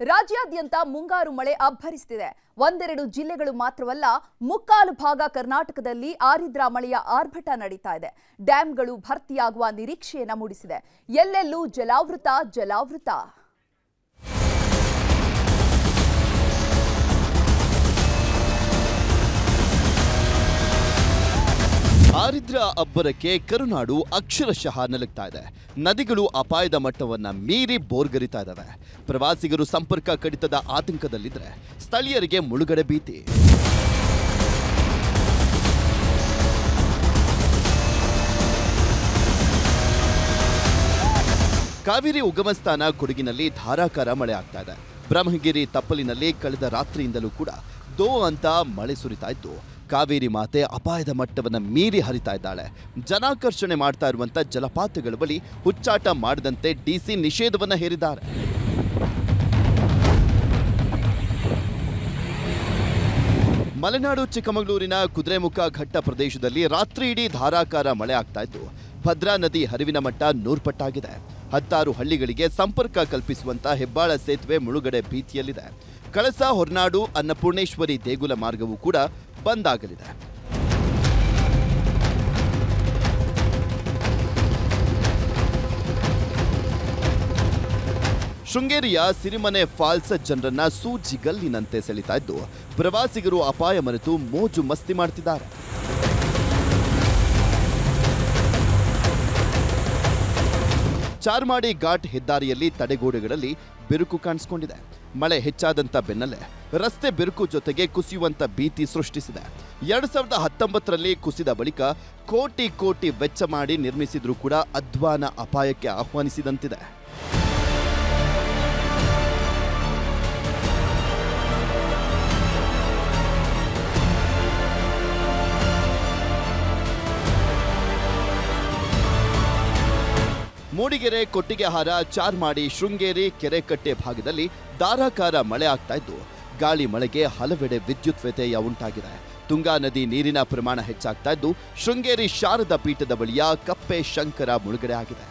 ರಾಜ್ಯಾದ್ಯಂತ ಮುಂಗಾರು ಮಳೆ ಅಬ್ಬರಿಸುತ್ತಿದೆ ಒಂದೆರಡು ಜಿಲ್ಲೆಗಳು ಮಾತ್ರವಲ್ಲ, ಮುಕ್ಕಾಲು ಭಾಗ ಕರ್ನಾಟಕದಲ್ಲಿ ಆರಿದ್ರ ಮಳೆಯ ಆರ್ಭಟ ನಡೀತಾ ಇದೆ. ಡ್ಯಾಂಗಳು ಭರ್ತಿಯಾಗುವ ನಿರೀಕ್ಷೆಯನ್ನ ಮೂಡಿಸಿದೆ. ಎಲ್ಲೆಲ್ಲೂ ಜಲಾವೃತ ಜಲಾವೃತ. ಆರಿದ್ರ ಅಬ್ಬರಕ್ಕೆ ಕರುನಾಡು ಅಕ್ಷರಶಃ ನಲುಗ್ತಾ ಇದೆ. ನದಿಗಳು ಅಪಾಯದ ಮಟ್ಟವನ್ನ ಮೀರಿ ಬೋರ್ಗರಿತಾ ಇದ್ದಾವೆ ಪ್ರವಾಸಿಗರು ಸಂಪರ್ಕ ಕಡಿತದ ಆತಂಕದಲ್ಲಿದ್ದರೆ ಸ್ಥಳೀಯರಿಗೆ ಮುಳುಗಡೆ ಭೀತಿ. ಕಾವೇರಿ ಉಗಮಸ್ಥಾನ ಕೊಡಗಿನಲ್ಲಿ ಧಾರಾಕಾರ ಮಳೆ ಆಗ್ತಾ ಇದೆ. ಬ್ರಹ್ಮಗಿರಿ ತಪ್ಪಲಿನಲ್ಲಿ ಕಳೆದ ರಾತ್ರಿಯಿಂದಲೂ ಕೂಡ ದೋ ಅಂತ ಮಳೆ ಸುರಿತಾ ಇದ್ದು ಕಾವೇರಿ ಮಾತೆ ಅಪಾಯದ ಮಟ್ಟವನ್ನು ಮೀರಿ ಹರಿತಾ ಇದ್ದಾಳೆ. ಜನಾಕರ್ಷಣೆ ಮಾಡ್ತಾ ಇರುವಂಥ ಜಲಪಾತಗಳ ಬಳಿ ಹುಚ್ಚಾಟ ಮಾಡದಂತೆ ಡಿಸಿ ನಿಷೇಧವನ್ನು ಹೇರಿದ್ದಾರೆ. ಮಲೆನಾಡು ಚಿಕ್ಕಮಗಳೂರಿನ ಕುದುರೆಮುಖ ಘಟ್ಟ ಪ್ರದೇಶದಲ್ಲಿ ರಾತ್ರಿ ಇಡೀ ಧಾರಾಕಾರ ಮಳೆ ಆಗ್ತಾ ಇದ್ದು ಭದ್ರಾ ನದಿ ಹರಿವಿನ ಮಟ್ಟ ನೂರ್ಪಟ್ಟಾಗಿದೆ. ಹತ್ತಾರು ಹಳ್ಳಿಗಳಿಗೆ ಸಂಪರ್ಕ ಕಲ್ಪಿಸುವಂತ ಹೆಬ್ಬಾಳ ಸೇತುವೆ ಮುಳುಗಡೆ ಭೀತಿಯಲ್ಲಿದೆ. ಕಳಸ ಹೊರನಾಡು ಅನ್ನಪೂರ್ಣೇಶ್ವರಿ ದೇಗುಲ ಮಾರ್ಗವೂ ಕೂಡ ಬಂದ್ ಆಗಲಿದೆ ಶೃಂಗೇರಿಯ ಸಿರಿಮನೆ ಫಾಲ್ಸ್ ಜನರನ್ನ ಸೂಜಿಗಲ್ಲಿನಂತೆ ಸೆಳಿತಾ ಇದ್ದು, ಪ್ರವಾಸಿಗರು ಅಪಾಯ ಮರೆತು ಮೋಜು ಮಸ್ತಿ ಮಾಡ್ತಿದ್ದಾರೆ. ಚಾರ್ಮಾಡಿ ಘಾಟ್ ಹೆದ್ದಾರಿಯಲ್ಲಿ ತಡೆಗೋಡೆಗಳಲ್ಲಿ ಬಿರುಕು ಕಾಣಿಸಿಕೊಂಡಿದೆ. ಮಳೆ ಹೆಚ್ಚಾದಂತ ಬೆನ್ನಲ್ಲೇ ರಸ್ತೆ ಬಿರುಕು ಜೊತೆಗೆ ಕುಸಿಯುವಂಥ ಭೀತಿ ಸೃಷ್ಟಿಸಿದೆ. ಎರಡು ಸಾವಿರದ ಹತ್ತೊಂಬತ್ತರಲ್ಲಿ ಕುಸಿದ ಬಳಿಕ ಕೋಟಿ ಕೋಟಿ ವೆಚ್ಚ ಮಾಡಿ ನಿರ್ಮಿಸಿದ್ರೂ ಕೂಡ ಅಧ್ವಾನ ಅಪಾಯಕ್ಕೆ ಆಹ್ವಾನಿಸಿದಂತಿದೆ. ಮೂಡಿಗೆರೆ, ಕೊಟ್ಟಿಗೆಹಾರ, ಚಾರ್ಮಾಡಿ, ಶೃಂಗೇರಿ, ಕೆರೆಕಟ್ಟೆ ಭಾಗದಲ್ಲಿ ಧಾರಾಕಾರ ಮಳೆ ಆಗ್ತಾ ಇದ್ದು, ಗಾಳಿ ಮಳೆಗೆ ಹಲವೆಡೆ ವಿದ್ಯುತ್ ವ್ಯತ್ಯಯ ಉಂಟಾಗಿದೆ. ತುಂಗಾ ನದಿ ನೀರಿನ ಪ್ರಮಾಣ ಹೆಚ್ಚಾಗ್ತಾ ಇದ್ದು, ಶೃಂಗೇರಿ ಶಾರದಾ ಪೀಠದ ಬಳಿಯ ಕಪ್ಪೆ ಶಂಕರ ಮುಳುಗಡೆ ಆಗಿದೆ.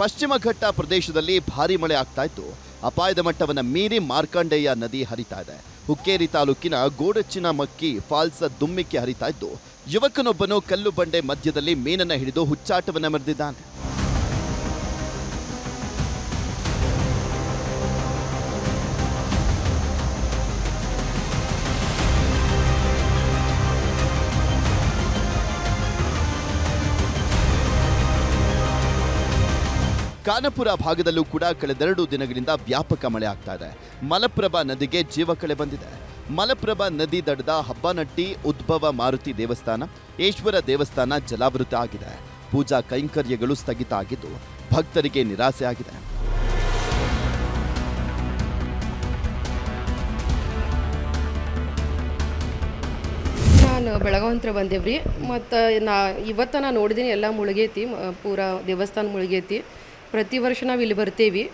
ಪಶ್ಚಿಮ ಘಟ್ಟ ಪ್ರದೇಶದಲ್ಲಿ ಭಾರಿ ಮಳೆ ಆಗ್ತಾ ಇತ್ತು ಅಪಾಯದ ಮಟ್ಟವನ್ನು ಮೀರಿ ಮಾರ್ಕಂಡೇಯ ನದಿ ಹರಿತಾ ಇದೆ. ಹುಕ್ಕೇರಿ ತಾಲೂಕಿನ ಗೋಡಚ್ಚಿನ ಮಕ್ಕಿ ಫಾಲ್ಸ್ ದುಮ್ಮಿಕ್ಕೆ ಹರಿತಾ ಇದ್ದು, ಯುವಕನೊಬ್ಬನು ಕಲ್ಲು ಬಂಡೆ ಮಧ್ಯದಲ್ಲಿ ಮೀನನ್ನ ಹಿಡಿದು ಹುಚ್ಚಾಟವನ್ನ ಮೆರೆದಿದ್ದಾನೆ. ಕಾನಪುರ ಭಾಗದಲ್ಲೂ ಕೂಡ ಕಳೆದೆರಡು ದಿನಗಳಿಂದ ವ್ಯಾಪಕ ಮಳೆ ಆಗ್ತಾ ಇದೆ. ಮಲಪ್ರಭಾ ನದಿಗೆ ಜೀವಕಳೆ ಬಂದಿದೆ. ಮಲಪ್ರಭಾ ನದಿ ದಡದ ಹಬ್ಬನಟ್ಟಿ, ಉದ್ಭವ ಮಾರುತಿ ದೇವಸ್ಥಾನ ಈಶ್ವರ ದೇವಸ್ಥಾನ ಜಲಾವೃತ ಆಗಿದೆ. ಪೂಜಾ ಕೈಂಕರ್ಯಗಳು ಸ್ಥಗಿತ ಆಗಿದ್ದು, ಭಕ್ತರಿಗೆ ನಿರಾಸೆ ಆಗಿದೆ. ನಾನು ಬೆಳಗಾವಂತ್ರ ಬಂದೇವ್ರಿ. ಮತ್ತು ನಾ ಇವತ್ತು ನಾನು ನೋಡಿದ್ದೀನಿ ಎಲ್ಲ ಮುಳುಗೈತಿ ಪೂರಾ ದೇವಸ್ಥಾನ ಮುಳುಗೈತಿ. ಪ್ರತಿ ವರ್ಷ ನಾವು ಇಲ್ಲಿ ಬರ್ತೀವಿ.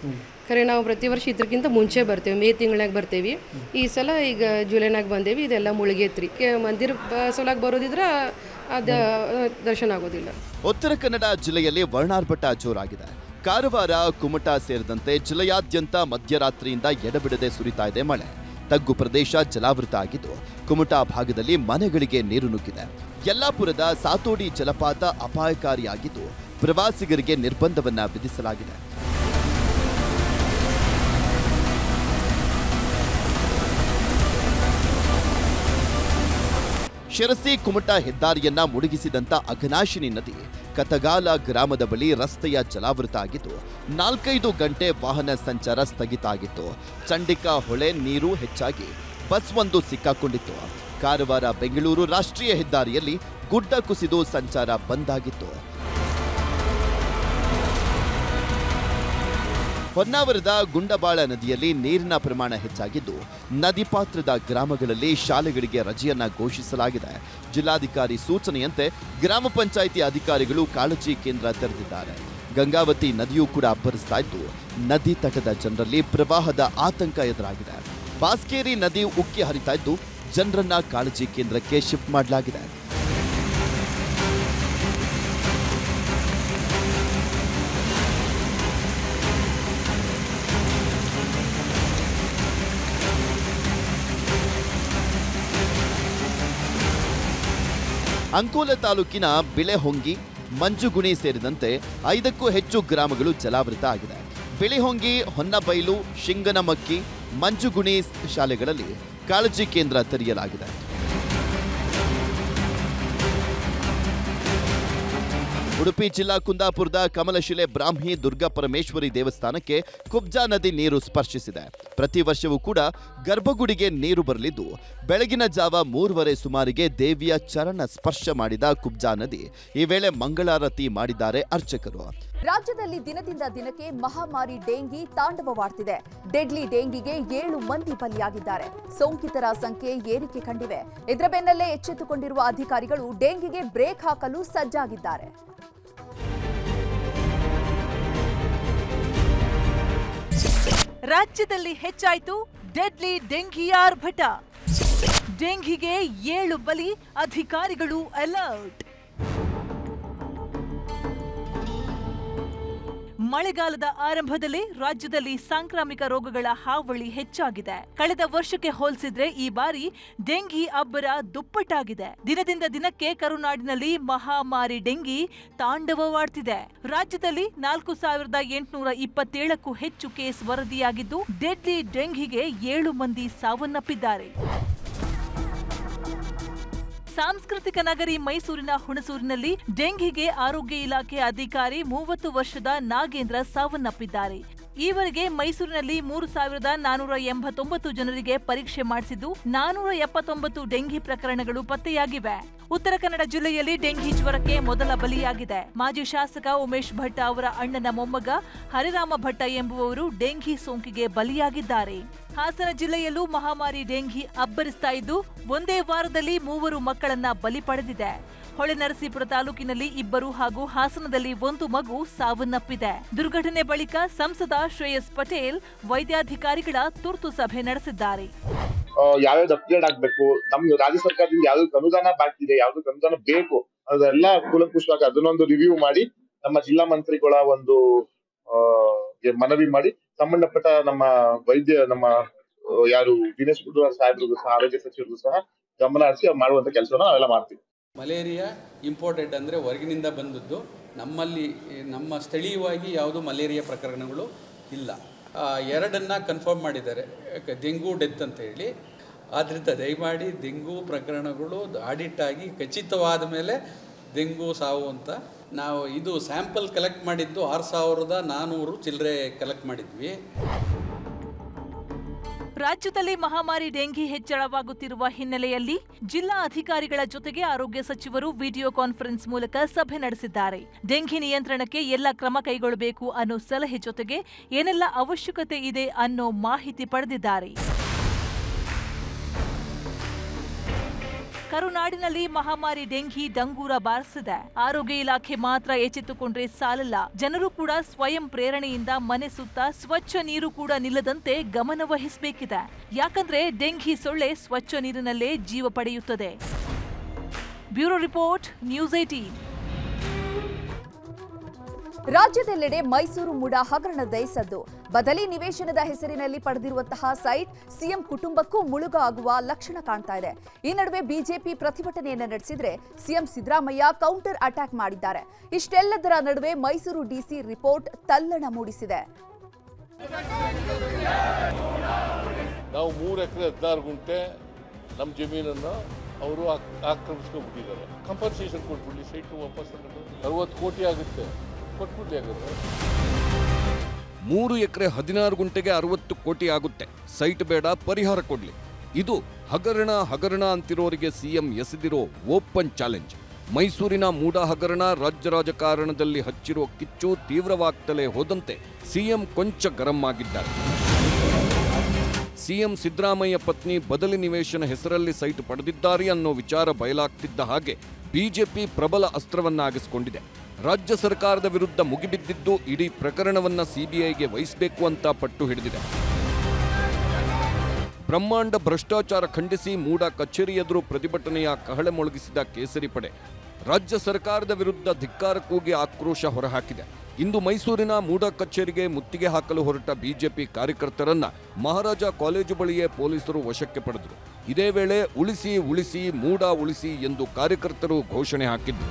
ಖರೆ ನಾವು ಪ್ರತಿ ವರ್ಷ ಇದಕ್ಕಿಂತ ಮುಂಚೆ ಬರ್ತೇವೆ. ಮೇ ತಿಂಗಳಾಗ ಬರ್ತೇವೆ. ಈ ಸಲ ಈಗ ಜುಲೈನಾಗ ಬಂದೇವಿ ಇದೆಲ್ಲ ಮುಳುಗೈತ್ರಿ. ಕೆ ಮಂದಿರ ಸಲಾಗ ಬರೋದಿದ್ರೆ ಅದು ದರ್ಶನ ಆಗೋದಿಲ್ಲ. ಉತ್ತರ ಕನ್ನಡ ಜಿಲ್ಲೆಯಲ್ಲಿ ವರ್ಣಾರ್ಭಟ ಜೋರಾಗಿದೆ. ಕಾರವಾರ ಕುಮಟಾ ಸೇರಿದಂತೆ ಜಿಲ್ಲೆಯಾದ್ಯಂತ ಮಧ್ಯರಾತ್ರಿಯಿಂದ ಎಡಬಿಡದೆ ಸುರಿತಾ ಇದೆ ಮಳೆ. ತಗ್ಗು ಪ್ರದೇಶ ಜಲಾವೃತ ಆಗಿದ್ದು ಕುಮಟಾ ಭಾಗದಲ್ಲಿ ಮನೆಗಳಿಗೆ ನೀರು ನುಗ್ಗಿದೆ. ಯಲ್ಲಾಪುರದ ಸಾತೋಡಿ ಜಲಪಾತ ಅಪಾಯಕಾರಿಯಾಗಿದ್ದು ಪ್ರವಾಸಿಗರಿಗೆ ನಿರ್ಬಂಧವನ್ನ ವಿಧಿಸಲಾಗಿದೆ. ಶಿರಸಿ ಕುಮಟ ಹೆದ್ದಾರಿಯನ್ನ ಮುಳುಗಿಸಿದಂತ ಅಘನಾಶಿನಿ ನದಿ ಕತಗಾಲ ಗ್ರಾಮದ ಬಳಿ ರಸ್ತೆಯ ಜಲಾವೃತ ಆಗಿದ್ದು, ನಾಲ್ಕೈದು ಗಂಟೆ ವಾಹನ ಸಂಚಾರ ಸ್ಥಗಿತ ಆಗಿತ್ತು. ಚಂಡಿಕಾ ಹೊಳೆ ನೀರು ಹೆಚ್ಚಾಗಿ ಬಸ್ ಒಂದು ಸಿಕ್ಕಾಕೊಂಡಿತ್ತು. ಕಾರವಾರ ಬೆಂಗಳೂರು ರಾಷ್ಟ್ರೀಯ ಹೆದ್ದಾರಿಯಲ್ಲಿ ಗುಡ್ಡ ಕುಸಿದು ಸಂಚಾರ ಬಂದ್ ಆಗಿತ್ತು. ಹೊನ್ನಾವರದ ಗುಂಡಬಾಳ ನದಿಯಲ್ಲಿ ನೀರಿನ ಪ್ರಮಾಣ ಹೆಚ್ಚಾಗಿದ್ದು, ನದಿ ಪಾತ್ರದ ಗ್ರಾಮಗಳಲ್ಲಿ ಶಾಲೆಗಳಿಗೆ ರಜೆಯನ್ನ ಘೋಷಿಸಲಾಗಿದೆ. ಜಿಲ್ಲಾಧಿಕಾರಿ ಸೂಚನೆಯಂತೆ ಗ್ರಾಮ ಪಂಚಾಯಿತಿ ಅಧಿಕಾರಿಗಳು ಕಾಳಜಿ ಕೇಂದ್ರ ತೆರೆದಿದ್ದಾರೆ. ಗಂಗಾವತಿ ನದಿಯೂ ಕೂಡ ಅಬ್ಬರಿಸ್ತಾ ಇದ್ದು, ನದಿ ತಟದ ಜನರಲ್ಲಿ ಪ್ರವಾಹದ ಆತಂಕ ಎದುರಾಗಿದೆ. ಬಾಸ್ಕೇರಿ ನದಿ ಉಕ್ಕಿ ಹರಿತಾ ಇದ್ದು, ಜನರನ್ನ ಕಾಳಜಿ ಕೇಂದ್ರಕ್ಕೆ ಶಿಫ್ಟ್ ಮಾಡಲಾಗಿದೆ. ಅಂಕೋಲ ತಾಲೂಕಿನ ಬಿಳೆಹೊಂಗಿ, ಮಂಜುಗುಣಿ ಸೇರಿದಂತೆ ಐದಕ್ಕೂ ಹೆಚ್ಚು ಗ್ರಾಮಗಳು ಜಲಾವೃತ ಆಗಿದೆ. ಬಿಳಿಹೊಂಗಿ, ಹೊನ್ನಬೈಲು, ಶಿಂಗನಮಕ್ಕಿ, ಮಂಜುಗುಣಿ ಶಾಲೆಗಳಲ್ಲಿ ಕಾಳಜಿ ಕೇಂದ್ರ ತೆರೆಯಲಾಗಿದೆ. ಉಡುಪಿ ಜಿಲ್ಲಾ ಕುಂದಾಪುರದ ಕಮಲಶಿಲೆ ಬ್ರಾಹ್ಮಿ ದುರ್ಗಾ ಪರಮೇಶ್ವರಿ ದೇವಸ್ಥಾನಕ್ಕೆ ಕುಬ್ಜಾ ನದಿ ನೀರು ಸ್ಪರ್ಶಿಸಿದೆ. ಪ್ರತಿ ವರ್ಷವೂ ಕೂಡ ಗರ್ಭಗುಡಿಗೆ ನೀರು ಬರಲಿದ್ದು, ಬೆಳಗಿನ ಜಾವ ಮೂರುವರೆ ಸುಮಾರಿಗೆ ದೇವಿಯ ಚರಣ ಸ್ಪರ್ಶ ಮಾಡಿದ ಕುಬ್ಜಾ ನದಿ ಈ ವೇಳೆ ಮಂಗಳಾರತಿ ಮಾಡಿದ್ದಾರೆ ಅರ್ಚಕರು. ರಾಜ್ಯದಲ್ಲಿ ದಿನದಿಂದ ದಿನಕ್ಕೆ ಮಹಾಮಾರಿ ಡೆಂಗಿ ತಾಂಡವವಾಡ್ತಿದೆ. ಡೆಡ್ಲಿ ಡೆಂಗಿಗೆ ಏಳು ಮಂದಿ ಬಲಿಯಾಗಿದ್ದಾರೆ. ಸೋಂಕಿತರ ಸಂಖ್ಯೆ ಏರಿಕೆ ಕಂಡಿವೆ. ಇದರ ಬೆನ್ನಲ್ಲೇ ಎಚ್ಚೆತ್ತುಕೊಂಡಿರುವ ಅಧಿಕಾರಿಗಳು ಡೆಂಗಿಗೆ ಬ್ರೇಕ್ ಹಾಕಲು ಸಜ್ಜಾಗಿದ್ದಾರೆ. ರಾಜ್ಯದಲ್ಲಿ ಹೆಚ್ಚಾಯಿತು ಡೆಡ್ಲಿ ಡೆಂಘಿ ಆರ್ಭಟ ಡೆಂಘಿಗೆ ಏಳು ಬಲಿ ಅಧಿಕಾರಿಗಳು ಅಲರ್ಟ್. ಮಳೆಗಾಲದ ಆರಂಭದಲ್ಲಿ ರಾಜ್ಯದಲ್ಲಿ ಸಾಂಕ್ರಾಮಿಕ ರೋಗಗಳ ಹಾವಳಿ ಹೆಚ್ಚಾಗಿದೆ. ಕಳೆದ ವರ್ಷಕ್ಕೆ ಹೋಲಿಸಿದ್ರೆ ಈ ಬಾರಿ ಡೆಂಗಿ ಅಬ್ಬರ ದುಪ್ಪಟ್ಟಾಗಿದೆ. ದಿನದಿಂದ ದಿನಕ್ಕೆ ಕರುನಾಡಿನಲ್ಲಿ ಮಹಾಮಾರಿ ಡೆಂಗಿ ತಾಂಡವವಾಡ್ತಿದೆ. ರಾಜ್ಯದಲ್ಲಿ ನಾಲ್ಕು ಸಾವಿರದ ಎಂಟುನೂರ ಇಪ್ಪತ್ತೇಳಕ್ಕೂ ಹೆಚ್ಚು ಕೇಸ್ ವರದಿಯಾಗಿದ್ದು, ಡೆಡ್ಲಿ ಡೆಂಗಿಗೆ ಏಳು ಮಂದಿ ಸಾವನ್ನಪ್ಪಿದ್ದಾರೆ. ಸಾಂಸ್ಕೃತಿಕ ನಗರಿ ಮೈಸೂರಿನ ಹುಣಸೂರಿನಲ್ಲಿ ಡೆಂಘಿಗೆ ಆರೋಗ್ಯ ಇಲಾಖೆ ಅಧಿಕಾರಿ ಮೂವತ್ತು ವರ್ಷದ ನಾಗೇಂದ್ರ ಸಾವನ್ನಪ್ಪಿದ್ದಾರೆ. ಈವರೆಗೆ ಮೈಸೂರಿನಲ್ಲಿ ಮೂರು ಸಾವಿರದ ನಾನೂರ ಎಂಬತ್ತೊಂಬತ್ತು ಜನರಿಗೆ ಪರೀಕ್ಷೆ ಮಾಡಿಸಿದ್ದು ನಾನೂರ ಎಪ್ಪತ್ತೊಂಬತ್ತು ಡೆಂಘಿ ಪ್ರಕರಣಗಳು ಪತ್ತೆಯಾಗಿವೆ. ಉತ್ತರ ಕನ್ನಡ ಜಿಲ್ಲೆಯಲ್ಲಿ ಡೆಂಘಿ ಜ್ವರಕ್ಕೆ ಮೊದಲ ಬಲಿಯಾಗಿದೆ. ಮಾಜಿ ಶಾಸಕ ಉಮೇಶ್ ಭಟ್ ಅವರ ಅಣ್ಣನ ಮೊಮ್ಮಗ ಹರಿರಾಮ ಭಟ್ಟ ಎಂಬುವವರು ಡೆಂಘಿ ಸೋಂಕಿಗೆ ಬಲಿಯಾಗಿದ್ದಾರೆ. ಹಾಸನ ಜಿಲ್ಲೆಯಲ್ಲೂ ಮಹಾಮಾರಿ ಡೆಂಘಿ ಅಬ್ಬರಿಸ್ತಾ ಇದ್ದು, ಒಂದೇ ವಾರದಲ್ಲಿ ಮೂವರು ಮಕ್ಕಳನ್ನ ಬಲಿ ಪಡೆದಿದೆ. ಹೊಳೆನರಸೀಪುರ ತಾಲೂಕಿನಲ್ಲಿ ಇಬ್ಬರು ಹಾಗೂ ಹಾಸನದಲ್ಲಿ ಒಂದು ಮಗು ಸಾವನ್ನಪ್ಪಿದೆ. ದುರ್ಘಟನೆ ಬಳಿಕ ಸಂಸದ ಶ್ರೇಯಸ್ ಪಟೇಲ್ ವೈದ್ಯಾಧಿಕಾರಿಗಳ ತುರ್ತು ಸಭೆ ನಡೆಸಿದ್ದಾರೆ. ಯಾವ್ಯಾವ್ದು ಅಪ್ಗ್ರೇಡ್ ಆಗ್ಬೇಕು? ನಮ್ ರಾಜ್ಯ ಸರ್ಕಾರದಿಂದ ಯಾವ್ದಕ್ಕೆ ಅನುದಾನ ಬಾಕಿ ಇದೆ, ಯಾವ್ದಕ್ಕೆ ಅನುದಾನ ಬೇಕು ಅದೆಲ್ಲ ಕೂಲಂಕುಷವಾಗಿ ಅದನ್ನೊಂದು ರಿವ್ಯೂ ಮಾಡಿ, ನಮ್ಮ ಜಿಲ್ಲಾ ಮಂತ್ರಿಗಳ ಒಂದು ಮನವಿ ಮಾಡಿ, ಸಂಬಂಧಪಟ್ಟ ನಮ್ಮ ವೈದ್ಯ, ನಮ್ಮ ಯಾರು ದಿನೇಶ್ ಗುಂಡೂರಾವ್ ಸಾಹೇಬ್ರಿಗೂ ಸಹ, ಆರೋಗ್ಯ ಸಚಿವರಿಗೂ ಸಹ ಗಮನ ಹರಿಸಿ ಮಾಡುವಂತ ಕೆಲಸವನ್ನ ನಾವೆಲ್ಲ ಮಾಡ್ತೀವಿ. ಮಲೇರಿಯಾ ಇಂಪೋರ್ಟೆಡ್ ಅಂದರೆ ಹೊರಗಿನಿಂದ ಬಂದದ್ದು. ನಮ್ಮಲ್ಲಿ, ನಮ್ಮ ಸ್ಥಳೀಯವಾಗಿ ಯಾವುದು ಮಲೇರಿಯಾ ಪ್ರಕರಣಗಳು ಇಲ್ಲ. ಎರಡನ್ನು ಕನ್ಫರ್ಮ್ ಮಾಡಿದ್ದಾರೆ. ಡೆಂಗು, ಡೆತ್ ಅಂತ ಹೇಳಿ. ಆದ್ದರಿಂದ ದಯಮಾಡಿ ಡೆಂಗು ಪ್ರಕರಣಗಳು ಆಡಿಟ್ ಆಗಿ ಖಚಿತವಾದ ಮೇಲೆ ಡೆಂಗು, ಸಾವು ಅಂತ ನಾವು ಇದು ಸ್ಯಾಂಪಲ್ ಕಲೆಕ್ಟ್ ಮಾಡಿದ್ದು ಆರು ಸಾವಿರದ ನಾನ್ನೂರು ಚಿಲ್ಲರೆ ಕಲೆಕ್ಟ್ ಮಾಡಿದ್ವಿ. ರಾಜ್ಯದಲ್ಲಿ ಮಹಾಮಾರಿ ಡೆಂಗಿ ಹೆಚ್ಚಳವಾಗುತ್ತಿರುವ ಹಿನ್ನೆಲೆಯಲ್ಲಿ ಜಿಲ್ಲಾ ಅಧಿಕಾರಿಗಳ ಜೊತೆಗೆ ಆರೋಗ್ಯ ಸಚಿವರು ವಿಡಿಯೋ ಕಾನ್ಫರೆನ್ಸ್ ಮೂಲಕ ಸಭೆ ನಡೆಸಿದ್ದಾರೆ. ಡೆಂಘಿ ನಿಯಂತ್ರಣಕ್ಕೆ ಎಲ್ಲ ಕ್ರಮ ಕೈಗೊಳ್ಳಬೇಕು ಅನ್ನೋ ಸಲಹೆ ಜೊತೆಗೆ ಏನೆಲ್ಲ ಅವಶ್ಯಕತೆ ಇದೆ ಅನ್ನೋ ಮಾಹಿತಿ ಪಡೆದಿದ್ದಾರೆ. ಕರುನಾಡಿನಲ್ಲಿ ಮಹಾಮಾರಿ ಡೆಂಘಿ ಡಂಗೂರ ಬಾರಿಸಿದೆ. ಆರೋಗ್ಯ ಇಲಾಖೆ ಮಾತ್ರ ಎಚ್ಚೆತ್ತುಕೊಂಡ್ರೆ ಸಾಲಲ್ಲ. ಜನರು ಕೂಡ ಸ್ವಯಂ ಪ್ರೇರಣೆಯಿಂದ ಮನೆ ಸುತ್ತ ಸ್ವಚ್ಛ ನೀರು ಕೂಡ ನಿಲ್ಲದಂತೆ ಗಮನ ವಹಿಸಬೇಕಿದೆ. ಯಾಕಂದ್ರೆ ಡೆಂಗಿ ಸೊಳ್ಳೆ ಸ್ವಚ್ಛ ನೀರಿನಲ್ಲೇ ಜೀವ ಪಡೆಯುತ್ತದೆ. ಬ್ಯೂರೋ ರಿಪೋರ್ಟ್, ನ್ಯೂಸ್ ಏಟೀನ್ ರಾಜ್ಯದೆಲ್ಲೆಡೆ ಮೈಸೂರು ಮುಡ ಹಗರಣದ ಸದ್ದು ಬದಲಿ ನಿವೇಶನದ ಹೆಸರಿನಲ್ಲಿ ಪಡೆದಿರುವಂತಹ ಸೈಟ್ ಸಿಎಂ ಕುಟುಂಬಕ್ಕೂ ಮುಳುಗ ಆಗುವ ಲಕ್ಷಣ ಕಾಣ್ತಾ ಇದೆ. ಈ ನಡುವೆ ಬಿಜೆಪಿ ಪ್ರತಿಭಟನೆಯನ್ನು ನಡೆಸಿದ್ರೆ ಸಿಎಂ ಸಿದ್ದರಾಮಯ್ಯ ಕೌಂಟರ್ ಅಟ್ಯಾಕ್ ಮಾಡಿದ್ದಾರೆ. ಇಷ್ಟೆಲ್ಲದರ ನಡುವೆ ಮೈಸೂರು ಡಿಸಿ ರಿಪೋರ್ಟ್ ತಲ್ಲಣ ಮೂಡಿಸಿದೆ. ಅವರು ಆಕ್ರಮಿಸ್ಕೊಂಡ್ಬಿಟ್ಟಿದ್ದಾರೆ. ಕಂಪನ್ಸೇಷನ್ ಕೊಟ್ಬಿಡ್ಲಿ ಸೈಟು ವಾಪಸ್ ಅರವತ್ತು ಕೋಟಿ ಆಗುತ್ತೆ. ಮೂರು ಎಕರೆ ಹದಿನಾರು ಗುಂಟೆಗೆ ಅರವತ್ತು ಕೋಟಿ ಆಗುತ್ತೆ. ಸೈಟ್ ಬೇಡ, ಪರಿಹಾರ ಕೊಡ್ಲಿ. ಇದು ಹಗರಣ ಹಗರಣ ಅಂತಿರೋರಿಗೆ ಸಿಎಂ ಎಸೆದಿರೋ ಓಪನ್ ಚಾಲೆಂಜ್. ಮೈಸೂರಿನ ಮೂಡ ಹಗರಣ ರಾಜ್ಯ ರಾಜಕಾರಣದಲ್ಲಿ ಹಚ್ಚಿರೋ ಕಿಚ್ಚು ತೀವ್ರವಾಗ್ತಲೇ ಹೋದಂತೆ ಸಿಎಂ ಕೊಂಚ ಗರಂ ಆಗಿದ್ದಾರೆ. ಸಿಎಂ ಸಿದ್ದರಾಮಯ್ಯ ಪತ್ನಿ ಬದಲಿ ನಿವೇಶನ ಹೆಸರಲ್ಲಿ ಸೈಟ್ ಪಡೆದಿದ್ದಾರೆ ಅನ್ನೋ ವಿಚಾರ ಬಯಲಾಗ್ತಿದ್ದ ಹಾಗೆ ಬಿಜೆಪಿ ಪ್ರಬಲ ಅಸ್ತ್ರವನ್ನಾಗಿಸಿಕೊಂಡಿದೆ. ರಾಜ್ಯ ಸರ್ಕಾರದ ವಿರುದ್ಧ ಮುಗಿಬಿದ್ದಿದ್ದು ಇಡೀ ಪ್ರಕರಣವನ್ನ ಸಿಬಿಐಗೆ ವಹಿಸಬೇಕು ಅಂತ ಪಟ್ಟು ಹಿಡಿದಿದೆ. ಬ್ರಹ್ಮಾಂಡ ಭ್ರಷ್ಟಾಚಾರ ಖಂಡಿಸಿ ಮೂಡ ಕಚೇರಿ ಎದುರು ಪ್ರತಿಭಟನೆಯ ಕಹಳೆ ಮೊಳಗಿಸಿದ ಕೇಸರಿ ಪಡೆ. ರಾಜ್ಯ ಸರ್ಕಾರದ ವಿರುದ್ಧ ಧಿಕ್ಕಾರ ಕೂಗಿ ಆಕ್ರೋಶ ಹೊರಹಾಕಿದೆ. ಇಂದು ಮೈಸೂರಿನ ಮೂಡ ಕಚೇರಿಗೆ ಮುತ್ತಿಗೆ ಹಾಕಲು ಹೊರಟ ಬಿಜೆಪಿ ಕಾರ್ಯಕರ್ತರನ್ನ ಮಹಾರಾಜ ಕಾಲೇಜು ಬಳಿಯೇ ಪೊಲೀಸರು ವಶಕ್ಕೆ ಪಡೆದರು. ಇದೇ ವೇಳೆ ಉಳಿಸಿ ಉಳಿಸಿ ಮೂಡ ಉಳಿಸಿ ಎಂದು ಕಾರ್ಯಕರ್ತರು ಘೋಷಣೆ ಹಾಕಿದ್ರು.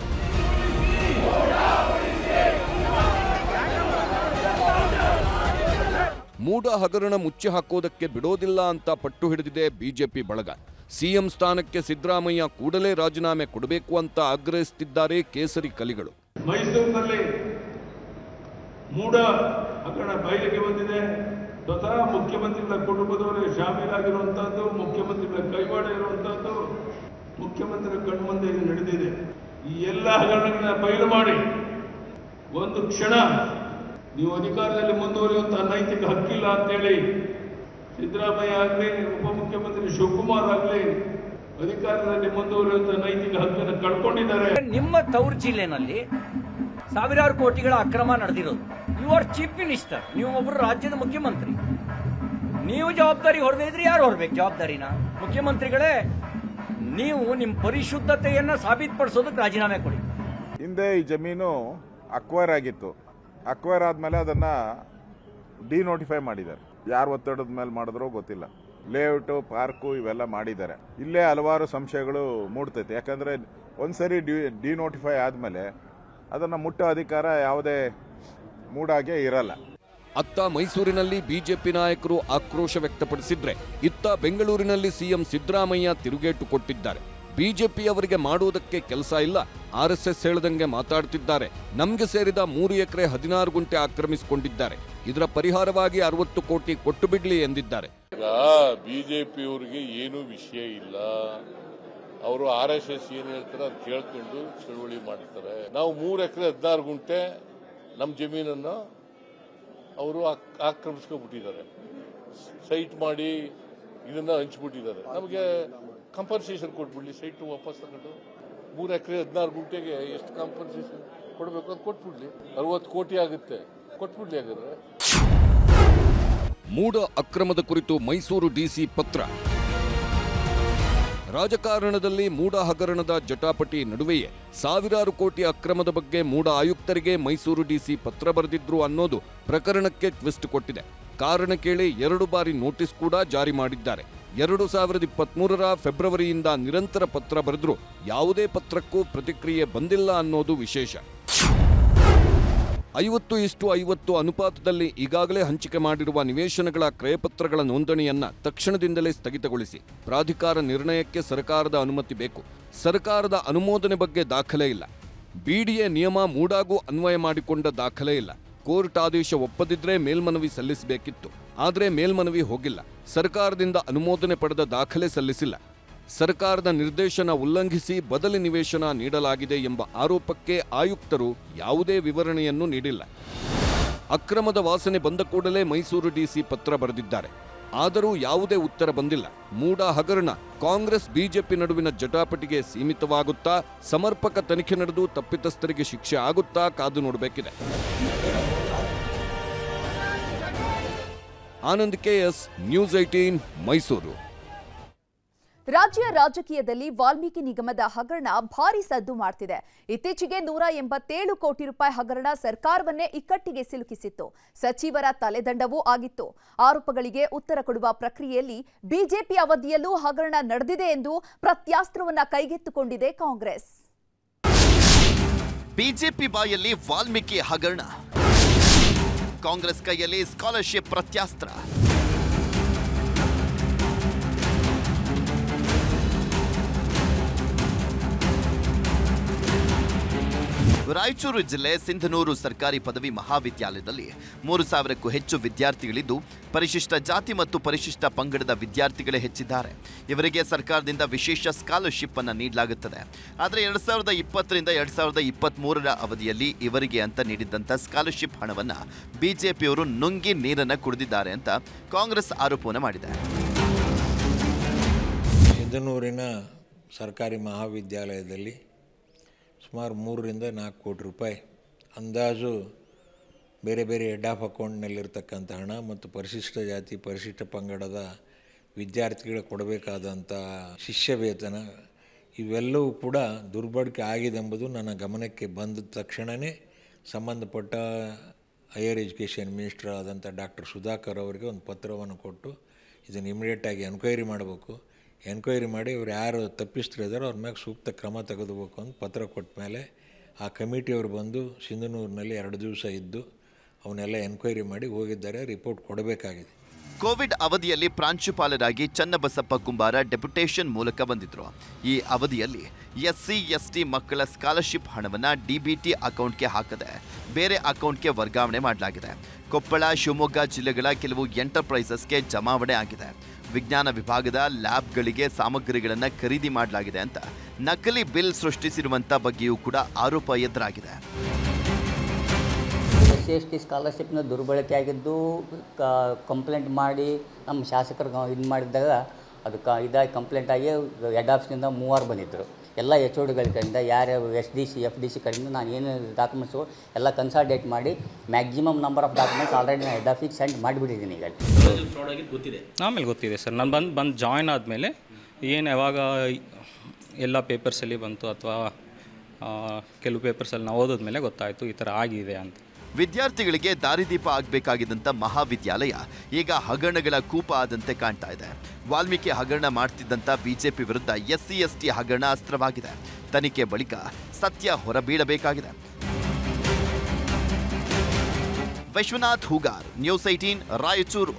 ಮೂಡ ಹಗರಣ ಮುಚ್ಚಿ ಹಾಕೋದಕ್ಕೆ ಬಿಡೋದಿಲ್ಲ ಅಂತ ಪಟ್ಟು ಹಿಡಿದಿದೆ ಬಿಜೆಪಿ ಬಳಗ. ಸಿಎಂ ಸ್ಥಾನಕ್ಕೆ ಸಿದ್ದರಾಮಯ್ಯ ಕೂಡಲೇ ರಾಜೀನಾಮೆ ಕೊಡಬೇಕು ಅಂತ ಆಗ್ರಹಿಸುತ್ತಿದ್ದಾರೆ ಕೇಸರಿ ಕಲಿಗಳು. ಮೈಸೂರಿನಲ್ಲಿ ಮೂಡ ಹಗರಣ ಬಯಲಿಗೆ ಬಂದಿದೆ. ಸ್ವತಃ ಮುಖ್ಯಮಂತ್ರಿಗಳ ಕುಟುಂಬದವರೇ ಶಾಮೀಲಾಗಿರುವಂತಹದ್ದು, ಮುಖ್ಯಮಂತ್ರಿಗಳ ಕೈವಾಡ ಇರುವಂತಹದ್ದು ಮುಖ್ಯಮಂತ್ರಿ ಕಣ್ಮುಂದೆ ಇದು ನಡೆದಿದೆ. ಈ ಎಲ್ಲ ಹಗರಣಗಳನ್ನ ಬಯಲು ಮಾಡಿ. ಒಂದು ಕ್ಷಣ ನೀವು ಅಧಿಕಾರದಲ್ಲಿ ಮುಂದುವರಿಯುವಂತಹ ನೈತಿಕ ಹಕ್ಕಿಲ್ಲ ಅಂತೇಳಿ ಸಿದ್ದರಾಮಯ್ಯ ಆಗಲಿ ಉಪಮುಖ್ಯಮಂತ್ರಿ ಶಿವಕುಮಾರ್ ಆಗಲಿ ಅಧಿಕಾರದಲ್ಲಿ ಮುಂದುವರಿಯುವಂತಹ ನೈತಿಕ ಹಕ್ಕನ್ನು ಕಳ್ಕೊಂಡಿದ್ದಾರೆ. ನಿಮ್ಮ ತವರು ಜಿಲ್ಲೆನಲ್ಲಿ ಸಾವಿರಾರು ಕೋಟಿಗಳ ಅಕ್ರಮ ನಡೆದಿರೋದು. ಯು ಆರ್ ಚೀಫ್ ಮಿನಿಸ್ಟರ್ ನೀವು ಒಬ್ಬರು ರಾಜ್ಯದ ಮುಖ್ಯಮಂತ್ರಿ. ನೀವು ಜವಾಬ್ದಾರಿ ಹೊರದೇ ಇದ್ರೆ ಯಾರು ಹೊರಬೇಕು ಜವಾಬ್ದಾರಿನ? ಮುಖ್ಯಮಂತ್ರಿಗಳೇ ನೀವು ನಿಮ್ಮ ಪರಿಶುದ್ಧತೆಯನ್ನು ಸಾಬೀತುಪಡಿಸೋದಕ್ಕೆ ರಾಜೀನಾಮೆ ಕೊಡಿ. ಹಿಂದೆ ಈ ಜಮೀನು ಅಕ್ವೈರ್ ಆಗಿತ್ತು. ಅಕ್ವೈರ್ ಆದಮೇಲೆ ಅದನ್ನು ಡಿನೋಟಿಫೈ ಮಾಡಿದ್ದಾರೆ. ಯಾರು ಒತ್ತಡದ ಮೇಲೆ ಮಾಡಿದ್ರೋ ಗೊತ್ತಿಲ್ಲ. ಲೇಔಟು ಪಾರ್ಕು ಇವೆಲ್ಲ ಮಾಡಿದ್ದಾರೆ. ಇಲ್ಲೇ ಹಲವಾರು ಸಂಶಯಗಳು ಮೂಡ್ತೈತೆ. ಯಾಕಂದರೆ ಒಂದ್ಸರಿ ಡಿ ಡಿನೋಟಿಫೈ ಆದಮೇಲೆ ಅದನ್ನು ಮುಟ್ಟೋ ಅಧಿಕಾರ ಯಾವುದೇ ಮೂಡಾಗೆ ಇರಲ್ಲ. ಅತ್ತ ಮೈಸೂರಿನಲ್ಲಿ ಬಿಜೆಪಿ ನಾಯಕರು ಆಕ್ರೋಶ ವ್ಯಕ್ತಪಡಿಸಿದ್ರೆ, ಇತ್ತ ಬೆಂಗಳೂರಿನಲ್ಲಿ ಸಿಎಂ ಸಿದ್ದರಾಮಯ್ಯ ತಿರುಗೇಟು ಕೊಟ್ಟಿದ್ದಾರೆ. ಬಿಜೆಪಿ ಅವರಿಗೆ ಮಾಡುವುದಕ್ಕೆ ಕೆಲಸ ಇಲ್ಲ. ಆರ್ಎಸ್ಎಸ್ ಹೇಳದಂಗೆ ಮಾತಾಡ್ತಿದ್ದಾರೆ. ನಮ್ಗೆ ಸೇರಿದ ಮೂರು ಎಕರೆ ಹದಿನಾರು ಗುಂಟೆ ಆಕ್ರಮಿಸಿಕೊಂಡಿದ್ದಾರೆ. ಇದರ ಪರಿಹಾರವಾಗಿ ಅರವತ್ತು ಕೋಟಿ ಕೊಟ್ಟು ಬಿಡ್ಲಿ ಎಂದಿದ್ದಾರೆ. ಬಿಜೆಪಿಯವರಿಗೆ ಏನು ವಿಷಯ ಇಲ್ಲ. ಅವರು ಆರ್ ಎಸ್ ಎಸ್ ಏನು ಹೇಳ್ತಾರೆ ಅದು ಕೇಳ್ಕೊಂಡು ಚಳುವಳಿ ಮಾಡ್ತಾರೆ. ನಾವು ಮೂರು ಎಕರೆ ಹದಿನಾರು ಗುಂಟೆ ನಮ್ಮ ಜಮೀನನ್ನು ಅವರು ಆಕ್ರಮಿಸ್ಕೊಂಡ್ಬಿಟ್ಟಿದ್ದಾರೆ ಸೈಟ್ ಮಾಡಿ ಇದನ್ನ ಹಂಚ್ಬಿಟ್ಟಿದ್ದಾರೆ. ನಮಗೆ ಕಂಪನ್ಸೇಷನ್ ಕೊಟ್ಬಿಡಲಿ ಸೈಟು ವಾಪಸ್ ತಗೊಂಡು. ಮೂರು ಎಕರೆ ಹದಿನಾರು ಗುಂಟೆಗೆ ಎಷ್ಟು ಕಾಂಪನ್ಸೇಷನ್ ಕೊಡಬೇಕು ಅದು ಕೊಟ್ಬಿಡ್ಲಿ. ಅರವತ್ತು ಕೋಟಿ ಆಗುತ್ತೆ. ಕೊಟ್ಬಿಡಲಿ ಹಾಗಾದ್ರೆ. ಮೂಡ ಅಕ್ರಮದ ಕುರಿತು ಮೈಸೂರು ಡಿಸಿ ಪತ್ರ. ರಾಜಕಾರಣದಲ್ಲಿ ಮೂಡ ಹಗರಣದ ಜಟಾಪಟಿ ನಡುವೆಯೇ ಸಾವಿರಾರು ಕೋಟಿ ಅಕ್ರಮದ ಬಗ್ಗೆ ಮೂಡ ಆಯುಕ್ತರಿಗೆ ಮೈಸೂರು ಡಿಸಿ ಪತ್ರ ಬರೆದಿದ್ರು ಅನ್ನೋದು ಪ್ರಕರಣಕ್ಕೆ ಟ್ವಿಸ್ಟ್ ಕೊಟ್ಟಿದೆ. ಕಾರಣ ಕೇಳಿ ಎರಡು ಬಾರಿ ನೋಟಿಸ್ ಕೂಡ ಜಾರಿ ಮಾಡಿದ್ದಾರೆ. ಎರಡು ಸಾವಿರದ ಇಪ್ಪತ್ತ್ಮೂರರ ಫೆಬ್ರವರಿಯಿಂದ ನಿರಂತರ ಪತ್ರ ಬರೆದ್ರು. ಯಾವುದೇ ಪತ್ರಕ್ಕೂ ಪ್ರತಿಕ್ರಿಯೆ ಬಂದಿಲ್ಲ ಅನ್ನೋದು ವಿಶೇಷ. ಐವತ್ತು ಇಷ್ಟು ಐವತ್ತು ಅನುಪಾತದಲ್ಲಿ ಈಗಾಗಲೇ ಹಂಚಿಕೆ ಮಾಡಿರುವ ನಿವೇಶನಗಳ ಕ್ರಯಪತ್ರಗಳ ನೋಂದಣಿಯನ್ನ ತಕ್ಷಣದಿಂದಲೇ ಸ್ಥಗಿತಗೊಳಿಸಿ. ಪ್ರಾಧಿಕಾರ ನಿರ್ಣಯಕ್ಕೆ ಸರ್ಕಾರದ ಅನುಮತಿ ಬೇಕು. ಸರ್ಕಾರದ ಅನುಮೋದನೆ ಬಗ್ಗೆ ದಾಖಲೆ ಇಲ್ಲ. ಬಿಡಿಎ ನಿಯಮ ಮೂಡಾಗೂ ಅನ್ವಯ ಮಾಡಿಕೊಂಡ ದಾಖಲೆ ಇಲ್ಲ. ಕೋರ್ಟ್ ಆದೇಶ ಒಪ್ಪದಿದ್ರೆ ಮೇಲ್ಮನವಿ ಸಲ್ಲಿಸಬೇಕಿತ್ತು. ಆದರೆ ಮೇಲ್ಮನವಿ ಹೋಗಿಲ್ಲ. ಸರ್ಕಾರದಿಂದ ಅನುಮೋದನೆ ಪಡೆದ ದಾಖಲೆ ಸಲ್ಲಿಸಿಲ್ಲ. ಸರ್ಕಾರದ ನಿರ್ದೇಶನ ಉಲ್ಲಂಘಿಸಿ ಬದಲಿ ನಿವೇಶನ ನೀಡಲಾಗಿದೆ ಎಂಬ ಆರೋಪಕ್ಕೆ ಆಯುಕ್ತರು ಯಾವುದೇ ವಿವರಣೆಯನ್ನು ನೀಡಿಲ್ಲ. ಅಕ್ರಮದ ವಾಸನೆ ಬಂದ ಕೂಡಲೇ ಮೈಸೂರು ಡಿಸಿ ಪತ್ರ ಬರೆದಿದ್ದಾರೆ. ಆದರೂ ಯಾವುದೇ ಉತ್ತರ ಬಂದಿಲ್ಲ. ಮೂಡ ಹಗರಣ, ಕಾಂಗ್ರೆಸ್, ಬಿಜೆಪಿ ನಡುವಿನ ಜಟಾಪಟಿಗೆ ಸೀಮಿತವಾಗುತ್ತಾ, ಸಮರ್ಪಕ ತನಿಖೆ ನಡೆದು ತಪ್ಪಿತಸ್ಥರಿಗೆ ಶಿಕ್ಷೆ ಆಗುತ್ತಾ ಕಾದು ನೋಡಬೇಕಿದೆ. Anand KS news eighteen Mysuru. ರಾಜ್ಯ ರಾಜಕೀಯದಲ್ಲಿ ವಾಲ್ಮೀಕಿ ನಿಗಮದ ಹಗರಣ ಭಾರಿ ಸದ್ದು ಮಾಡ್ತಿದೆ. ಇತ್ತೀಚೆಗೆ ನೂರ ಎಂಬತ್ತೇಳು ಕೋಟಿ ರೂಪಾಯಿ ಹಗರಣ ಸರ್ಕಾರವನ್ನೇ ಇಕ್ಕಟ್ಟಿಗೆ ಸಿಲುಕಿಸಿತ್ತು. ಸಚಿವರ ತಲೆದಂಡವೂ ಆಗಿತ್ತು. ಆರೋಪಗಳಿಗೆ ಉತ್ತರ ಕೊಡುವ ಪ್ರಕ್ರಿಯೆಯಲ್ಲಿ ಬಿಜೆಪಿ ಅವಧಿಯಲ್ಲೂ ಹಗರಣ ನಡೆದಿದೆ ಎಂದು ಪ್ರತ್ಯಾಸ್ತ್ರವನ್ನು ಕೈಗೆತ್ತಿಕೊಂಡಿದೆ ಕಾಂಗ್ರೆಸ್. ಬಿಜೆಪಿ ಬಾಯಲ್ಲಿ ವಾಲ್ಮೀಕಿ ಹಗರಣ. ಕಾಂಗ್ರೆಸ್ ಕೈಯಲ್ಲಿ ಸ್ಕಾಲರ್ಶಿಪ್ ಪ್ರತ್ಯಾಸ್ತ್ರ. ರಾಯಚೂರು ಜಿಲ್ಲೆ ಸಿಂಧನೂರು ಸರ್ಕಾರಿ ಪದವಿ ಮಹಾವಿದ್ಯಾಲಯದಲ್ಲಿ ಮೂರು ಸಾವಿರಕ್ಕೂ ಹೆಚ್ಚು ವಿದ್ಯಾರ್ಥಿಗಳಿದ್ದು, ಪರಿಶಿಷ್ಟ ಜಾತಿ ಮತ್ತು ಪರಿಶಿಷ್ಟ ಪಂಗಡದ ವಿದ್ಯಾರ್ಥಿಗಳೇ ಹೆಚ್ಚಿದ್ದಾರೆ. ಇವರಿಗೆ ಸರ್ಕಾರದಿಂದ ವಿಶೇಷ ಸ್ಕಾಲರ್ಶಿಪ್ ಅನ್ನು ನೀಡಲಾಗುತ್ತದೆ. ಆದರೆ ಎರಡ್ ಸಾವಿರದ ಇಪ್ಪತ್ತರಿಂದ ಎರಡ್ ಸಾವಿರದ ಇಪ್ಪತ್ತ್ ಮೂರರ ಅವಧಿಯಲ್ಲಿ ಇವರಿಗೆ ಅಂತ ನೀಡಿದ್ದಂಥ ಸ್ಕಾಲರ್ಶಿಪ್ ಹಣವನ್ನು ಬಿಜೆಪಿಯವರು ನುಂಗಿ ನೀರನ್ನು ಕುಡಿದಿದ್ದಾರೆ ಅಂತ ಕಾಂಗ್ರೆಸ್ ಆರೋಪವನ್ನು ಮಾಡಿದೆ. ಸಿಂಧನೂರಿನ ಸರ್ಕಾರಿ ಮಹಾವಿದ್ಯಾಲಯದಲ್ಲಿ ಸುಮಾರು ಮೂರರಿಂದ ನಾಲ್ಕು ಕೋಟಿ ರೂಪಾಯಿ ಅಂದಾಜು ಬೇರೆ ಬೇರೆ ಹೆಡ್ ಆಫ್ ಅಕೌಂಟ್ನಲ್ಲಿರ್ತಕ್ಕಂಥ ಹಣ ಮತ್ತು ಪರಿಶಿಷ್ಟ ಜಾತಿ, ಪರಿಶಿಷ್ಟ ಪಂಗಡದ ವಿದ್ಯಾರ್ಥಿಗಳಿಗೆ ಕೊಡಬೇಕಾದಂಥ ಶಿಷ್ಯ ವೇತನ ಇವೆಲ್ಲವೂ ಕೂಡ ದುರ್ಬಳಕೆ ಆಗಿದೆ ಎಂಬುದು ನನ್ನ ಗಮನಕ್ಕೆ ಬಂದ ತಕ್ಷಣವೇ ಸಂಬಂಧಪಟ್ಟ ಹೈಯರ್ ಎಜುಕೇಷನ್ ಮಿನಿಸ್ಟರ್ ಆದಂಥ ಡಾಕ್ಟರ್ ಸುಧಾಕರ್ ಅವರಿಗೆ ಒಂದು ಪತ್ರವನ್ನು ಕೊಟ್ಟು ಇದನ್ನು ಇಮಿಡಿಯೇಟಾಗಿ ಎನ್ಕ್ವೈರಿ ಮಾಡಬೇಕು. ಎನ್ಕ್ವೈರಿ ಮಾಡಿ ಇವ್ರು ಯಾರು ತಪ್ಪಿಸ್ತಿದ್ದಾರೋ ಅವ್ರ ಮ್ಯಾಗೆ ಸೂಕ್ತ ಕ್ರಮ ತೆಗೆದುಬೇಕು ಅಂತ ಪತ್ರ ಕೊಟ್ಟ ಮೇಲೆ ಆ ಕಮಿಟಿಯವರು ಬಂದು ಸಿಂಧನೂರಿನಲ್ಲಿ ಎರಡು ದಿವಸ ಇದ್ದು ಅವನ್ನೆಲ್ಲ ಎನ್ಕ್ವೈರಿ ಮಾಡಿ ಹೋಗಿದ್ದಾರೆ, ರಿಪೋರ್ಟ್ ಕೊಡಬೇಕಾಗಿದೆ. ಕೋವಿಡ್ ಅವಧಿಯಲ್ಲಿ ಪ್ರಾಂಶುಪಾಲರಾಗಿ ಚನ್ನಬಸಪ್ಪ ಕುಂಬಾರ ಡೆಪ್ಯುಟೇಷನ್ ಮೂಲಕ ಬಂದಿದ್ರು. ಈ ಅವಧಿಯಲ್ಲಿ ಎಸ್ಸಿ, ಎಸ್ಟಿ ಮಕ್ಕಳ ಸ್ಕಾಲರ್ಶಿಪ್ ಹಣವನ್ನು ಡಿಬಿಟಿ ಅಕೌಂಟ್ಗೆ ಹಾಕದೆ ಬೇರೆ ಅಕೌಂಟ್ಗೆ ವರ್ಗಾವಣೆ ಮಾಡಲಾಗಿದೆ. ಕೊಪ್ಪಳ, ಶಿವಮೊಗ್ಗ ಜಿಲ್ಲೆಗಳ ಕೆಲವು ಎಂಟರ್ಪ್ರೈಸಸ್ಗೆ ಜಮಾವಣೆ ಆಗಿದೆ. ವಿಜ್ಞಾನ ವಿಭಾಗದ ಲ್ಯಾಬ್ಗಳಿಗೆ ಸಾಮಗ್ರಿಗಳನ್ನು ಖರೀದಿ ಮಾಡಲಾಗಿದೆ ಅಂತ ನಕಲಿ ಬಿಲ್ ಸೃಷ್ಟಿಸಿರುವಂಥ ಬಗ್ಗೆಯೂ ಕೂಡ ಆರೋಪ ಎದುರಾಗಿದೆ. ಎಸ್ ಎಸ್ ಟಿ ಸ್ಕಾಲರ್ಶಿಪ್ನ ದುರ್ಬಳಕೆ ಆಗಿದ್ದು ಕಂಪ್ಲೇಂಟ್ ಮಾಡಿ ನಮ್ಮ ಶಾಸಕರು ಇದು ಮಾಡಿದಾಗ ಅದು ಕ ಇದಾಗಿ ಕಂಪ್ಲೇಂಟ್ ಆಗಿ ಹೆಡ್ ಆಫೀಸ್ನಿಂದ ಮೂವರು ಬಂದಿದ್ದರು. ಎಲ್ಲ ಎಚ್ ಒ ಡಿಗಳ ಕಡೆಯಿಂದ ಯಾರ್ಯಾರು S D C F D C ಕಡೆಯಿಂದ ನಾನು ಏನು ಡಾಕ್ಯುಮೆಂಟ್ಸು ಎಲ್ಲ ಕನ್ಸಲ್ಟೇಟ್ ಮಾಡಿ maximum number of documents already ನಾನು ಹೆಡ್ ಆಫೀಸ್ ಸೆಂಡ್ ಮಾಡಿಬಿಟ್ಟಿದ್ದೀನಿ ಈಗ. ಗೊತ್ತಿದೆ? ಆಮೇಲೆ ಗೊತ್ತಿದೆ ಸರ್. ನಾನು ಬಂದು ಬಂದು ಜಾಯ್ನ್ ಆದಮೇಲೆ ಏನು ಯಾವಾಗ ಎಲ್ಲ ಪೇಪರ್ಸಲ್ಲಿ ಬಂತು ಅಥವಾ ಕೆಲವು ಪೇಪರ್ಸಲ್ಲಿ ನಾವು ಓದಿದ್ಮೇಲೆ ಗೊತ್ತಾಯಿತು ಈ ಥರ ಆಗಿದೆ ಅಂತ. ವಿದ್ಯಾರ್ಥಿಗಳಿಗೆ ದಾರಿದೀಪ ಆಗಬೇಕಾಗಿದ್ದಂಥ ಮಹಾವಿದ್ಯಾಲಯ ಈಗ ಹಗರಣಗಳ ಕೂಪ ಆದಂತೆ ಕಾಣ್ತಾ ಇದೆ. ವಾಲ್ಮೀಕಿ ಹಗರಣ ಮಾಡ್ತಿದ್ದಂಥ ಬಿಜೆಪಿ ವಿರುದ್ಧ ಎಸ್ಸಿ, ಎಸ್ಟಿ ಹಗರಣ ಅಸ್ತ್ರವಾಗಿದೆ. ತನಿಖೆ ಬಳಿಕ ಸತ್ಯ ಹೊರಬೀಳಬೇಕಾಗಿದೆ. Vishwanath Hoogar, news eighteen Raichur.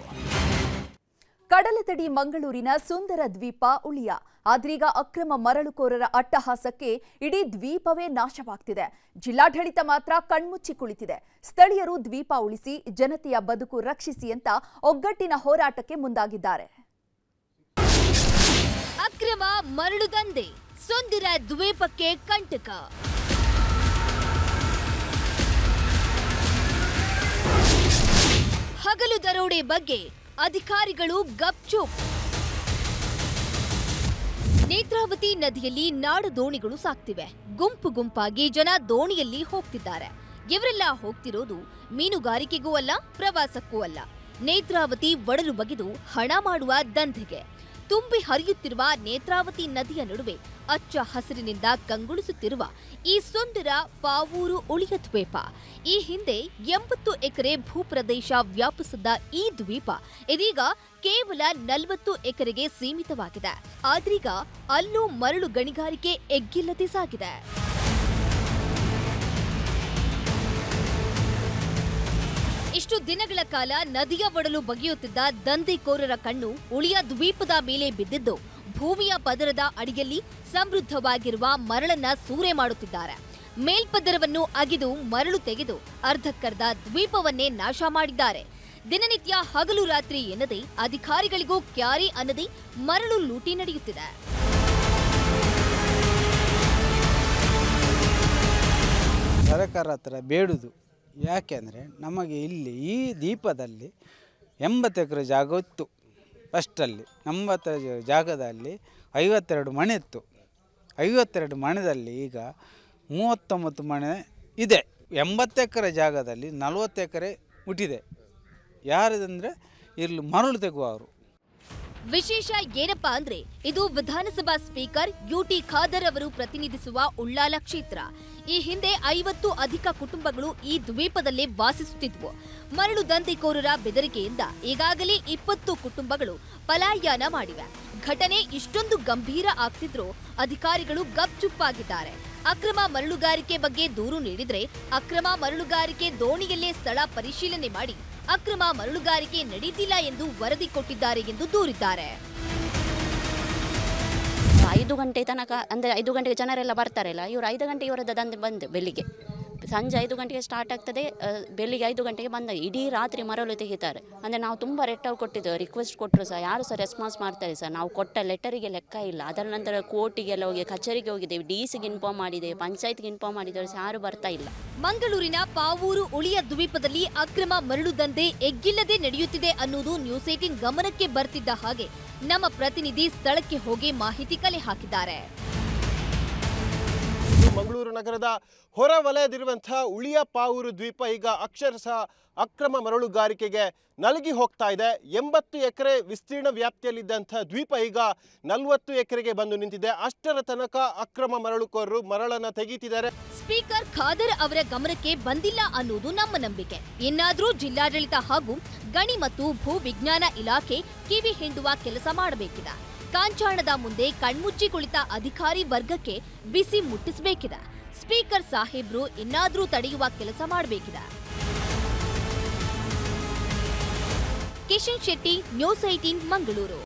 ಕಡಲತಡಿ ಮಂಗಳೂರಿನ ಸುಂದರ ದ್ವೀಪ ಉಳಿಯ. ಆದ್ರೀಗ ಅಕ್ರಮ ಮರಳುಕೋರರ ಅಟ್ಟಹಾಸಕ್ಕೆ ಇಡೀ ದ್ವೀಪವೇ ನಾಶವಾಗ್ತಿದೆ. ಜಿಲ್ಲಾಡಳಿತ ಮಾತ್ರ ಕಣ್ಮುಚ್ಚಿ ಕುಳಿತಿದೆ. ಸ್ಥಳೀಯರು ದ್ವೀಪ ಉಳಿಸಿ ಜನತೆಯ ಬದುಕು ರಕ್ಷಿಸಿ ಅಂತ ಒಗ್ಗಟ್ಟಿನ ಹೋರಾಟಕ್ಕೆ ಮುಂದಾಗಿದ್ದಾರೆ. ಅಕ್ರಮ ಮರಳು ದಂಧೆ, ಸುಂದರ ದ್ವೀಪಕ್ಕೆ ಕಂಟಕ. ಹಗಲು ದರೋಡೆ ಬಗ್ಗೆ ಅಧಿಕಾರಿಗಳು ಗಪ್ಚುಪ್. ನೇತ್ರಾವತಿ ನದಿಯಲ್ಲಿ ನಾಡು ದೋಣಿಗಳು ಸಾಕ್ತಿವೆ. ಗುಂಪು ಗುಂಪಾಗಿ ಜನ ದೋಣಿಯಲ್ಲಿ ಹೋಗ್ತಿದ್ದಾರೆ. ಇವರೆಲ್ಲ ಹೋಗ್ತಿರೋದು ಮೀನುಗಾರಿಕೆಗೂ ಅಲ್ಲ, ಪ್ರವಾಸಕ್ಕೂ ಅಲ್ಲ. ನೇತ್ರಾವತಿ ಒಡಲು ಬಗೆದು ಹಣ ಮಾಡುವ ದಂಧೆಗೆ. ತುಂಬಿ ಹರಿಯುತ್ತಿರುವ ನೇತ್ರಾವತಿ ನದಿಯ ನಡುವೆ ಅಚ್ಚ ಹಸಿರಿನಿಂದ ಕಂಗೊಳಿಸುತ್ತಿರುವ ಈ ಸುಂದರ ಪಾವೂರು ಉಳಿಯ ದ್ವೀಪ. ಈ ಹಿಂದೆ ಎಂಬತ್ತು ಎಕರೆ ಭೂಪ್ರದೇಶ ವ್ಯಾಪಿಸಿದ್ದ ಈ ದ್ವೀಪ ಇದೀಗ ಕೇವಲ ನಲವತ್ತು ಎಕರೆಗೆ ಸೀಮಿತವಾಗಿದೆ. ಆದ್ರೀಗ ಅಲ್ಲೂ ಮರಳು ಗಣಿಗಾರಿಕೆ ಎಗ್ಗಿಲ್ಲದೆ ಸಾಗಿದೆ. ಇಷ್ಟು ದಿನಗಳ ಕಾಲ ನದಿಯ ಒಡಲು ಬಗೆಯುತ್ತಿದ್ದ ದಂಧೆಕೋರರ ಕಣ್ಣು ಉಳಿಯ ದ್ವೀಪದ ಮೇಲೆ ಬಿದ್ದಿದ್ದು, ಭೂಮಿಯ ಪದರದ ಅಡಿಯಲ್ಲಿ ಸಮೃದ್ಧವಾಗಿರುವ ಮರಳನ್ನ ಸೂರೆ ಮಾಡುತ್ತಿದ್ದಾರೆ. ಮೇಲ್ಪದರವನ್ನು ಅಗಿದು ಮರಳು ತೆಗೆದು ಅರ್ಧಕ್ಕರ್ಧ ದ್ವೀಪವನ್ನೇ ನಾಶ ಮಾಡಿದ್ದಾರೆ. ದಿನನಿತ್ಯ ಹಗಲು ರಾತ್ರಿ ಎನ್ನದೆ ಅಧಿಕಾರಿಗಳಿಗೂ ಕ್ಯಾರಿ ಅನ್ನದೆ ಮರಳು ಲೂಟಿ ನಡೆಯುತ್ತಿದೆ. ಸರ್ಕಾರ ಹತ್ರ ಬೇಡುದು. ಯಾಕೆಂದರೆ ನಮಗೆ ಇಲ್ಲಿ ಈ ದೀಪದಲ್ಲಿ ಎಂಬತ್ತು ಎಕರೆ ಜಾಗ ಇತ್ತು. ಫಸ್ಟಲ್ಲಿ ಎಂಬತ್ತ ಜಾಗದಲ್ಲಿ ಐವತ್ತೆರಡು ಮಣೆ ಇತ್ತು. ಐವತ್ತೆರಡು ಮನೆಯಲ್ಲಿ ಈಗ ಮೂವತ್ತೊಂಬತ್ತು ಮಣೆ ಇದೆ. ಎಂಬತ್ತು ಎಕರೆ ಜಾಗದಲ್ಲಿ ನಲವತ್ತು ಎಕರೆ ಹುಟ್ಟಿದೆ ಯಾರಿದಂದರೆ ಇಲ್ಲಿ ಮರಳು ತೆಗುವವರು. ವಿಶೇಷ ಏನಪ್ಪ ಅಂದ್ರೆ, ಇದು ವಿಧಾನಸಭಾ ಸ್ಪೀಕರ್ ಯುಟಿ ಖಾದರ್ ಅವರು ಪ್ರತಿನಿಧಿಸುವ ಉಳ್ಳಾಲ ಕ್ಷೇತ್ರ. ಈ ಹಿಂದೆ ಐವತ್ತು ಅಧಿಕ ಕುಟುಂಬಗಳು ಈ ದ್ವೀಪದಲ್ಲೇ ವಾಸಿಸುತ್ತಿದ್ವು. ಮರಳು ದಂಧೆಕೋರರ ಬೆದರಿಕೆಯಿಂದ ಈಗಾಗಲೇ ಇಪ್ಪತ್ತು ಕುಟುಂಬಗಳು ಪಲಾಯನ ಮಾಡಿವೆ. ಘಟನೆ ಇಷ್ಟೊಂದು ಗಂಭೀರ ಆಗ್ತಿದ್ರೂ ಅಧಿಕಾರಿಗಳು ಗಪ್ಚುಪ್ಪಾಗಿದ್ದಾರೆ ಅಕ್ರಮ ಮರಳುಗಾರಿಕೆ ಬಗ್ಗೆ ದೂರು ನೀಡಿದ್ರೆ ಅಕ್ರಮ ಮರಳುಗಾರಿಕೆ ದೋಣಿಯಲ್ಲೇ ಸ್ಥಳ ಪರಿಶೀಲನೆ ಮಾಡಿ ಅಕ್ರಮ ಮರಳುಗಾರಿಕೆ ನಡೀತಿಲ್ಲ ಎಂದು ವರದಿ ಕೊಟ್ಟಿದ್ದಾರೆ ಎಂದು ದೂರಿದ್ದಾರೆ. ಐದು ಗಂಟೆ ತನಕ, ಅಂದರೆ ಐದು ಗಂಟೆಗೆ ಜನರೆಲ್ಲ ಬರ್ತಾರಲ್ಲ, ಇವರು ಐದು ಗಂಟೆ ಇವರದ್ದು ಬಂದು ಬೆಳಿಗ್ಗೆ. ಸಂಜೆ ಐದು ಗಂಟೆಗೆ ಸ್ಟಾರ್ಟ್ ಆಗ್ತದೆ ಬೆಳಿಗ್ಗೆ ಐದು ಗಂಟೆಗೆ ಬಂದ ಇಡೀ ರಾತ್ರಿ ಮರಳು ತೆಗಿತಾರೆ. ಅಂದರೆ ನಾವು ತುಂಬ ರೆಟ್ಟವು ಕೊಟ್ಟಿದ್ದೇವೆ ರಿಕ್ವೆಸ್ಟ್ ಕೊಟ್ಟರು ಸರ್ ಯಾರು ಸಹ ರೆಸ್ಪಾನ್ಸ್ ಮಾಡ್ತಾರೆ ಸರ್ ನಾವು ಕೊಟ್ಟ ಲೆಟರಿಗೆ ಲೆಕ್ಕ ಇಲ್ಲ. ಅದರ ನಂತರ ಕೋರ್ಟಿಗೆಲ್ಲ ಹೋಗಿ, ಕಚೇರಿಗೆ ಹೋಗಿದ್ದೇವೆ. ಡಿ ಸಿಗೆ ಇನ್ಫಾರ್ಮ್ ಮಾಡಿದ್ದೇವೆ, ಪಂಚಾಯತ್ಗೆ ಇನ್ಫಾರ್ಮ್ ಮಾಡಿದ್ದೇವೆ ಯಾರು ಬರ್ತಾ ಇಲ್ಲ. ಮಂಗಳೂರಿನ ಪಾವೂರು ಉಳಿಯ ದ್ವೀಪದಲ್ಲಿ ಅಕ್ರಮ ಮರಳು ದಂಧೆ ಎಗ್ಗಿಲ್ಲದೆ ನಡೆಯುತ್ತಿದೆ ಅನ್ನೋದು ನ್ಯೂಸ್ ಏಟಿನ್ ಗಮನಕ್ಕೆ ಬರ್ತಿದ್ದ ಹಾಗೆ ನಮ್ಮ ಪ್ರತಿನಿಧಿ ಸ್ಥಳಕ್ಕೆ ಹೋಗಿ ಮಾಹಿತಿ ಕಲೆ ಹಾಕಿದ್ದಾರೆ. ಮಂಗಳೂರು ನಗರದ ಹೊರ ವಲಯದಿರುವಂತಹ ಉಳಿಯ ಪಾವೂರು ದ್ವೀಪ ಈಗ ಅಕ್ಷರಶಃ ಅಕ್ರಮ ಮರಳುಗಾರಿಕೆಗೆ ನಲಗಿ ಹೋಗ್ತಾ ಇದೆ. ಎಂಬತ್ತು ಎಕರೆ ವಿಸ್ತೀರ್ಣ ವ್ಯಾಪ್ತಿಯಲ್ಲಿದ್ದಂಥ ದ್ವೀಪ ಈಗ ನಲವತ್ತು ಎಕರೆಗೆ ಬಂದು ನಿಂತಿದೆ. ಅಷ್ಟರ ತನಕ ಅಕ್ರಮ ಮರಳುಕೋರರು ಮರಳನ್ನ ತೆಗೀತಿದ್ದಾರೆ. ಸ್ಪೀಕರ್ ಖಾದರ್ ಅವರ ಗಮನಕ್ಕೆ ಬಂದಿಲ್ಲ ಅನ್ನೋದು ನಮ್ಮ ನಂಬಿಕೆ. ಇನ್ನಾದರೂ ಜಿಲ್ಲಾಡಳಿತ ಹಾಗೂ ಗಣಿ ಮತ್ತು ಭೂ ವಿಜ್ಞಾನ ಇಲಾಖೆ ಕಿವಿ ಹಿಂಡುವ ಕೆಲಸ ಮಾಡಬೇಕಿದೆ. ಕಾಂಚಾಣದ ಮುಂದೆ ಕಣ್ಮುಚ್ಚಿ ಕುಳಿತ ಅಧಿಕಾರಿ ವರ್ಗಕ್ಕೆ ಬಿಸಿ ಮುಟ್ಟಿಸಬೇಕಿದೆ. ಸ್ಪೀಕರ್ ಸಾಹೇಬ್ರು ಇನ್ನಾದರೂ ತಡೆಯುವ ಕೆಲಸ ಮಾಡಬೇಕಿದೆ. Kishan Shetty, news eighteen Mangaluru.